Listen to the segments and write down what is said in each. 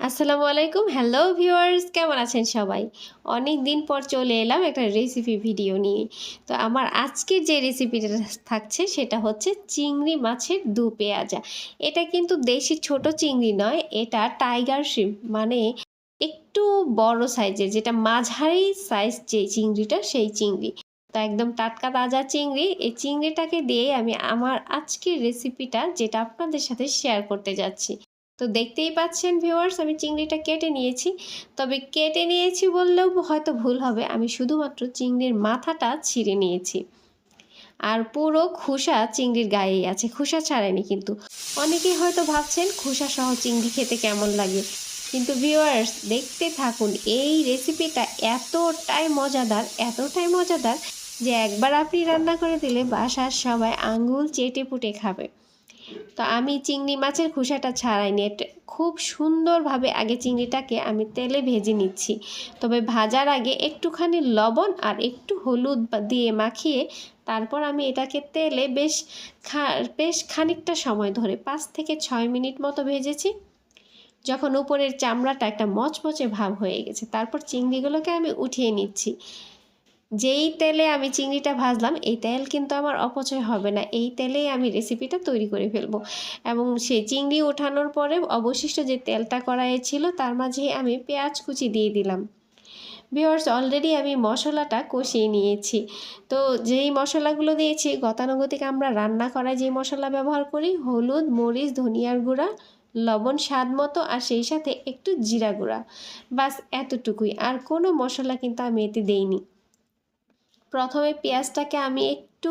আসসালামু আলাইকুম। Hello viewers কেমন আছেন সবাই? অনেক দিন পর চলে এলাম একটা রেসিপি ভিডিও নিয়ে। তো আমার আজকের যে রেসিপিটা থাকছে সেটা হচ্ছে চিংড়ি মাছের দু পেঁয়াজা। এটা কিন্তু দেশি ছোট চিংড়ি নয়, এটা টাইগার শিম মানে একটু বড় সাইজের যেটা মাঝারি সাইজ যে চিংড়িটা সেই চিংড়ি। তো একদম টাটকা তাজা চিংড়ি। এই চিংড়িটাকে দিয়ে আমি আমার আজকের রেসিপিটা যেটা আপনাদের সাথে শেয়ার করতে যাচ্ছি। তো দেখতেই পাচ্ছেন ভিউয়ার্স আমি চিংড়িটা কেটে নিয়েছি। তবে কেটে নিয়েছি বললেও হয়তো ভুল হবে। আমি শুধুমাত্র চিংড়ির মাথাটা ছিঁড়ে নিয়েছি। আর পুরো খোসা চিংড়ির গায়েই আছে। খোসা ছাড়েনি কিন্তু। অনেকেই হয়তো ভাবছেন, খোসা সহ চিংড়ি খেতে কেমন লাগে? কিন্তু ভিউয়ার্স দেখতে থাকুন, এই রেসিপিটা এতটাই মজাদার এতটাই মজাদার যে একবার আপনি রান্না করে দিলে বাসার সবাই আঙ্গুল চেটে পুটে খাবে। তো আমি চিংড়ি মাছের খোসাটা ছাড়াইনি এটা খুব সুন্দরভাবে আগে চিংড়িটাকে আমি তেলে ভেজে নিচ্ছি। তবে ভাজার আগে একটুখানি লবণ আর একটু হলুদ দিয়ে মাখিয়ে তারপর আমি এটাকে তেলে বেশ খা, বেশ খানিকটা সময় ধরে পাঁচ থেকে ছয় মিনিট মতো ভেজেছি। যখন উপরের চামড়াটা একটা মচমচে ভাব হয়ে গেছে, তারপর চিংড়িগুলোকে আমি উঠিয়ে নিচ্ছি। যেই তেলে আমি চিংড়িটা ভাজলাম, এই তেল কিন্তু আমার অপচয় হবে না। এই তেলেই আমি রেসিপিটা তৈরি করে ফেলব। এবং সেই চিংড়ি ওঠানোর পরে অবশিষ্ট যে তেলটা কড়াইয়ে ছিল, তার মাঝে আমি পেঁয়াজ কুচি দিয়ে দিলাম। ভিওর্স অলরেডি আমি মশলাটা কষিয়ে নিয়েছি। তো যেই মশলাগুলো দিয়েছি, গতানুগতিক আমরা রান্না করায় যে মশলা ব্যবহার করি, হলুদ, মরিচ, ধনিয়ার গুঁড়া, লবণ, স্বাদ মতো, আর সেই সাথে একটু জিরা গুঁড়া। বাস এতটুকুই। আর কোনো মশলা কিন্তু আমি এতে দেইনি। প্রথমে পেঁয়াজটাকে আমি একটু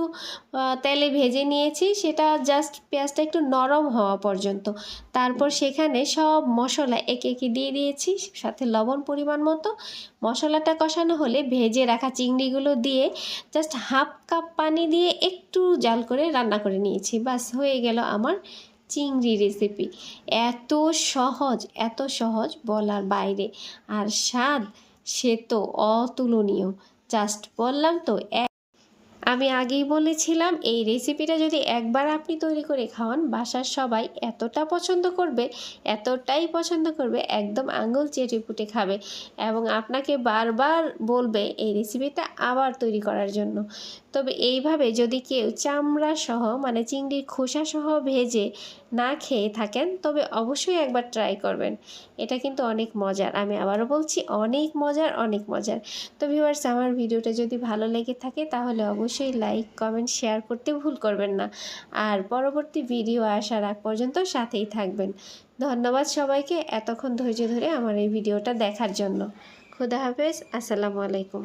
তেলে ভেজে নিয়েছি, সেটা জাস্ট পেঁয়াজটা একটু নরম হওয়া পর্যন্ত। তারপর সেখানে সব মশলা একে একে দিয়ে দিয়েছি, সাথে লবণ পরিমাণ মতো। মশলাটা কষানো হলে ভেজে রাখা চিংড়িগুলো দিয়ে জাস্ট হাফ কাপ পানি দিয়ে একটু জাল করে রান্না করে নিয়েছি। বাস, হয়ে গেল আমার চিংড়ি রেসিপি এত সহজ এত সহজ বলার বাইরে। আর স্বাদ, সে তো অতুলনীয়। জাস্ট বললাম তো আমি আগেই বলেছিলাম, এই রেসিপিটা যদি একবার আপনি তৈরি করে খাওয়ান, বাসার সবাই এতটা পছন্দ করবে, এতটাই পছন্দ করবে, একদম আঙুল চেটে পুটে খাবে এবং আপনাকে বারবার বলবে এই রেসিপিটা আবার তৈরি করার জন্য। তবে এইভাবে যদি কেউ চামড়া সহ মানে চিংড়ির খোসা সহ ভেজে না খেয়ে থাকেন, তবে অবশ্যই একবার ট্রাই করবেন। এটা কিন্তু অনেক মজার। আমি আবারও বলছি, অনেক মজার অনেক মজার। তো ভিউয়ার্স আমার ভিডিওটা যদি ভালো লেগে থাকে, তাহলে অবশ্যই লাইক কমেন্ট শেয়ার করতে ভুল করবেন না। আর পরবর্তী ভিডিও আসার আগ পর্যন্ত সাথেই থাকবেন। ধন্যবাদ সবাইকে এতক্ষণ ধৈর্য ধরে আমার এই ভিডিওটা দেখার জন্য। খুদা হাফেজ, আসসালামু আলাইকুম।